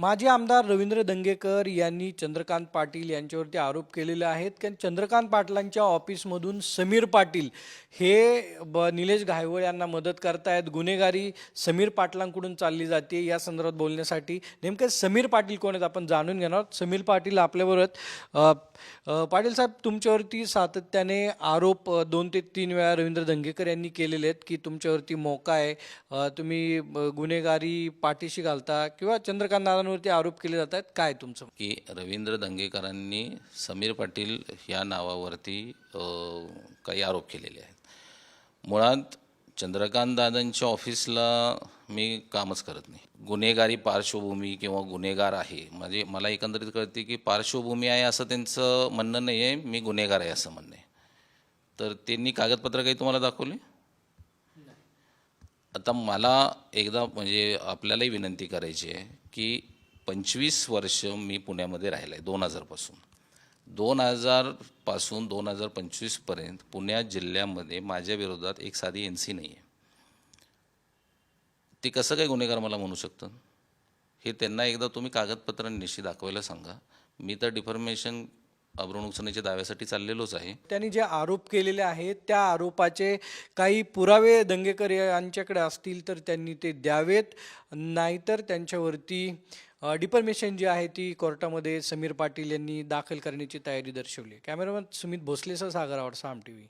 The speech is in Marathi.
माजी आमदार रवींद्र दंगेकर यांनी चंद्रकांत पाटील यांच्यावरती आरोप केलेले आहेत. कारण चंद्रकांत पाटलांच्या ऑफिसमधून समीर पाटील हे ब निलेश घायवळ यांना मदत करतायत. गुन्हेगारी समीर पाटलांकडून चालली जाते या संदर्भात बोलण्यासाठी. नेमके समीर पाटील कोण आहेत आपण जाणून घेणार आहोत. समीर पाटील आपल्याबरोबर आहेत. पाटील साहेब तुमच्यावरती सातत्याने आरोप दोन ते तीन वेळा रवींद्र दंगेकर यांनी केलेले आहेत की तुमच्यावरती मोका आहे. तुम्ही गुन्हेगारी पाठीशी घालता किंवा चंद्रकांत दादांवरती आरोप केले जात आहेत. काय तुमचं? की रवींद्र दंगेकरांनी समीर पाटील या नावावरती काही आरोप केलेले आहेत. मुळात चंद्रकांत दादांच्या ऑफिसला मी कामच करत नाही. गुन्हेगारी पार्श्वभूमी किंवा गुन्हेगार आहे. म्हणजे मला एकंदरीत कळते की पार्श्वभूमी आहे असं त्यांचं म्हणणं नाही आहे. मी गुन्हेगार आहे असं म्हणणं आहे. तर त्यांनी कागदपत्र काही तुम्हाला दाखवले? आता मला एकदा म्हणजे आपल्यालाही विनंती करायची आहे की पंचवीस वर्ष मी पुण्यामध्ये राहिलं आहे दोन हजारपासून दोन हजारपासून दोन हजार पंचवीसपर्यंत पुण्या जिल्ह्यामध्ये माझ्या विरोधात एक साधी एन सी नाही आहे ते कसं काय गुन्हेगार मला म्हणू शकतं? हे त्यांना एकदा तुम्ही कागदपत्रांनिशी दाखवायला सांगा. मी तर डिफॉर्मेशन नुकसानीच्या दाव्यासाठी चाललेलोच आहे. त्यांनी जे आरोप केलेले आहेत त्या आरोपाचे काही पुरावे दंगेकर यांच्याकडे असतील तर त्यांनी ते द्यावेत. नाहीतर त्यांच्यावरती डिफर्मेशन जी आहे ती कोर्टामध्ये समीर पाटील यांनी दाखल करण्याची तयारी दर्शवली कॅमेरामॅन सुमित भोसलेसह सागर आवड साम टी व्ही